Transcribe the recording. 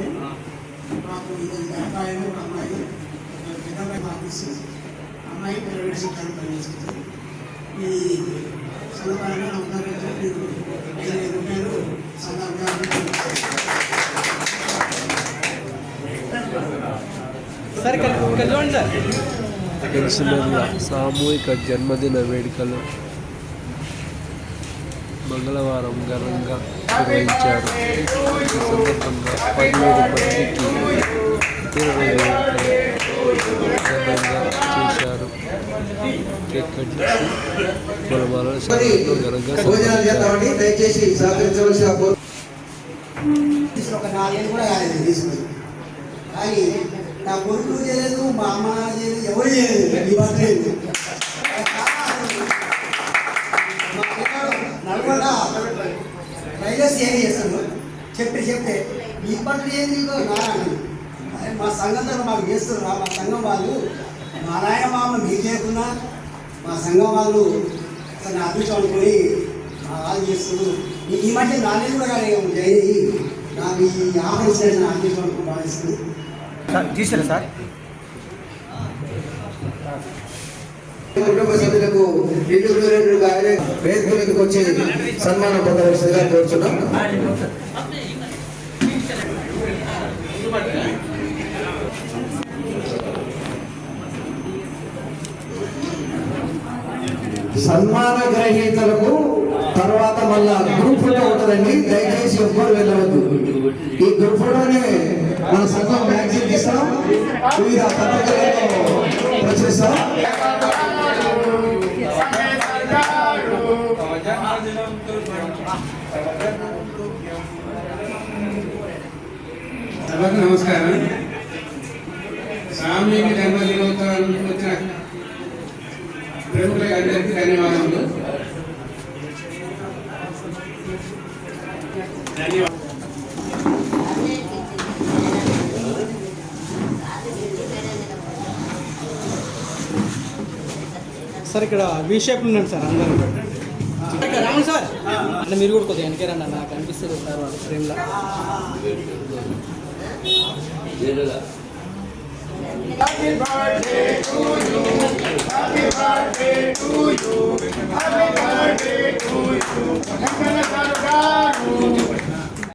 అమ్మాయి మాకు ఇది అబ్బాయి ఒక అమ్మాయి ఒక పెద్ద అమ్మాయి ఆఫీస్ అమ్మాయి ప్రైవేట్ సెక్టర్ పనిచేస్తుంది ఈ సందర్భంగా అందరికీ మీకు ఐదు రూపాయలు సదాగా సార్ సామూహిక జన్మదిన వేడుకలు. మంగళవారం ఘనంగా నిర్వహించారు. ఈ సందర్భంగా పదిహేడు మందికి ఇరవై ఘనంగా చేశారు. కేక్ కట్ చేసి పొలమాలను ఘనంగా దయచేసి ఒక కూడా కాలేదు తీసుకుని కానీ నా కొడుకు చేయలేదు మా అమ్మ చేయలేదు ఎవరు చేయలేదు రైల్వే సేవ చేస్తాడు చెప్పి చెప్తే మీ పట్ల ఏం నీకు నారాయణ మా సంఘం తరఫున మాకు చేస్తున్నారు మా సంఘం వాళ్ళు మా నాయన మామ మీకు చేయకుండా మా సంఘం వాళ్ళు తన అదృష్టం అనుకుని మా వాళ్ళు చేస్తున్నారు ఈ- ఈ మధ్య నాన్న కూడా కానీ జైని నాకు ఈ ఆహ్వానించిన నా అదృష్టం అనుకుని భావిస్తుంది తీసారా సార్? కుటుంబ సభ్యులకు ఇల్లు రెండు గాయని వేదిక వచ్చి సన్మానం పొందవలసిందిగా కోరుచున్నాం. సన్మాన గ్రహీతలకు తర్వాత మళ్ళా గ్రూప్ ఫోటో ఉంటుందండి. దయచేసి ఎవ్వరు వెళ్ళవద్దు. ఈ గ్రూప్ ఫోటోని మన సంఘం మ్యాగజైన్ ఇస్తాం వివిధ పత్రికలలో ప్రచురిస్తాం సభకు నమస్కారం. స్వామికి జన్మదినోత్సవానికి వచ్చిన ప్రముఖులకు అందరికీ ధన్యవాదములు. ధన్యవాదాలు సార్ ఇక్కడ వి షేప్ ఉండండి సార్ అందరూ రాము సార్ అంటే మీరు కూడా కొద్దిగా వెనకే రండి నాకు అనిపిస్తుంది సార్ వాళ్ళ ఫ్రేమ్లో Happy birthday to you. Happy birthday to you. Happy